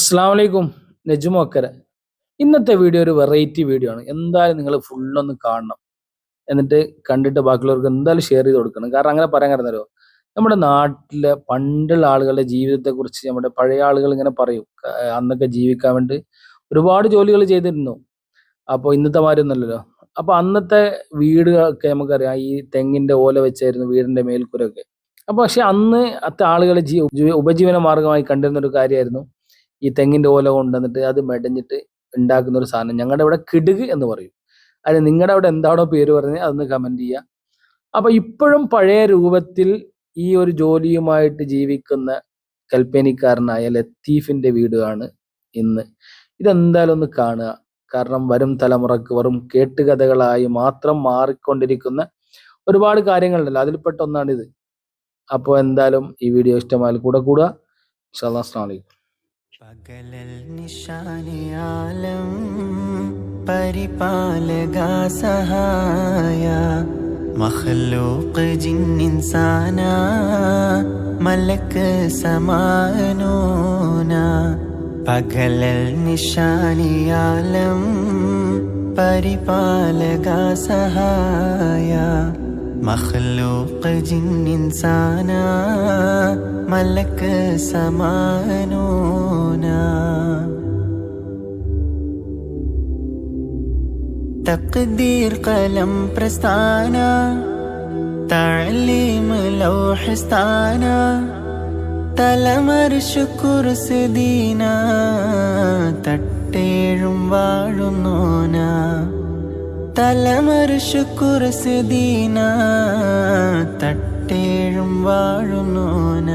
അസ്സാം വലൈക്കും നജുമോക്കര. ഇന്നത്തെ വീഡിയോ ഒരു വെറൈറ്റി വീഡിയോ ആണ്. എന്തായാലും നിങ്ങൾ ഫുള്ളൊന്ന് കാണണം. എന്നിട്ട് കണ്ടിട്ട് ബാക്കിയുള്ളവർക്ക് എന്തായാലും ഷെയർ ചെയ്ത് കൊടുക്കണം. കാരണം അങ്ങനെ പറയാൻ കാരണമല്ലോ നമ്മുടെ നാട്ടിലെ പണ്ടുള്ള ആളുകളുടെ ജീവിതത്തെക്കുറിച്ച് നമ്മുടെ പഴയ ആളുകൾ ഇങ്ങനെ പറയും. അന്നൊക്കെ ജീവിക്കാൻ വേണ്ടി ഒരുപാട് ജോലികൾ ചെയ്തിരുന്നു. അപ്പോൾ ഇന്നത്തെ മാതിരി ഒന്നുമല്ലല്ലോ അപ്പൊ അന്നത്തെ വീടുകളൊക്കെ നമുക്കറിയാം. ഈ തെങ്ങിന്റെ ഓല വെച്ചായിരുന്നു വീടിന്റെ മേൽക്കൂരൊക്കെ അപ്പോൾ പക്ഷെ അന്ന് അത്തെ ആളുകളെ ജീ- ഉപജീവന മാർഗമായി കണ്ടിരുന്ന ഒരു കാര്യമായിരുന്നു. ഈ തെങ്ങിന്റെ ഓല കൊണ്ടുവന്നിട്ട് അത് മെടഞ്ഞിട്ട് ഉണ്ടാക്കുന്ന ഒരു സാധനം. ഞങ്ങളുടെ ഇവിടെ കിടുക് എന്ന് പറയും. അതിന് നിങ്ങളുടെ അവിടെ എന്താണോ പേര് പറഞ്ഞത് അതൊന്ന് കമന്റ് ചെയ്യുക അപ്പൊ ഇപ്പോഴും പഴയ രൂപത്തിൽ ഈ ഒരു ജോലിയുമായിട്ട് ജീവിക്കുന്ന കൽപ്പനിക്കാരനായ ലത്തീഫിന്റെ വീടാണ് ഇന്ന്. ഇതെന്തായാലും ഒന്ന് കാണുക. കാരണം വരും തലമുറയ്ക്ക് വെറും കേട്ടുകഥകളായി മാത്രം മാറിക്കൊണ്ടിരിക്കുന്ന ഒരുപാട് കാര്യങ്ങളുണ്ടല്ലോ. അതിൽപ്പെട്ട ഒന്നാണിത് അപ്പോൾ എന്തായാലും ഈ വീഡിയോ ഇഷ്ടമായാൽ കൂടെ കൂടുക. അസ്സാം അസ്സലാമു അലൈക്കും. പകലൽ നിശാനിയാലം പരിപാലക സഹായ. മഖ്ലൂഖ് ജിന്നിൻസാന മലക്ക് സമാനോന. പകലൽ നിശാനിയാലം പരിപാലക സഹായ. മഖ്ലൂഖ് ജിന്നിൻസാന മലക്ക് സമാനൂന. തഖ്ദീർ കലം പ്രസ്ഥാന തഅലീം ലൗഹ് തലമർ തലമർഷു കുർസ് ദീന തട്ടേഴും വാഴുന്നോന തലമർ കുർസ് ദീന തട്ടേഴും വാഴുന്നോന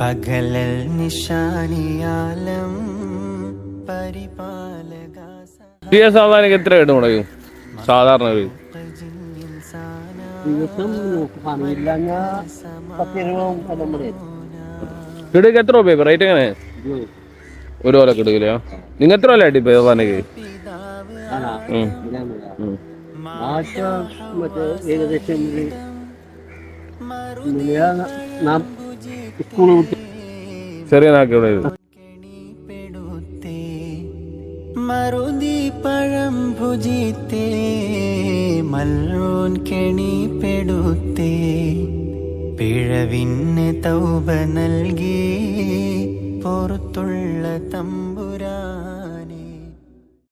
പകലൽ നിശാനിയാലം പരിപാലക പുതിയ സാധാരണ എത്ര കിട്ടും മുടക്കും സാധാരണ ഒരു ദിവസം കിടുക്ക് എത്ര രൂപ റേറ്റ് എങ്ങനെ? ഒരു പോലെ കിടുക്കില്ലയോ നിങ്ങൾ എത്ര പോലെ ഇപ്പൊ സ്കൂൾ ചെറിയ നാക്ക് മറുതി പഴം ഭുജിത്തേ കെണി കെണിപ്പെടുത്തേ പിഴവിന് തൗബ നൽകി പുറത്തുള്ള തമ്പുരാനേ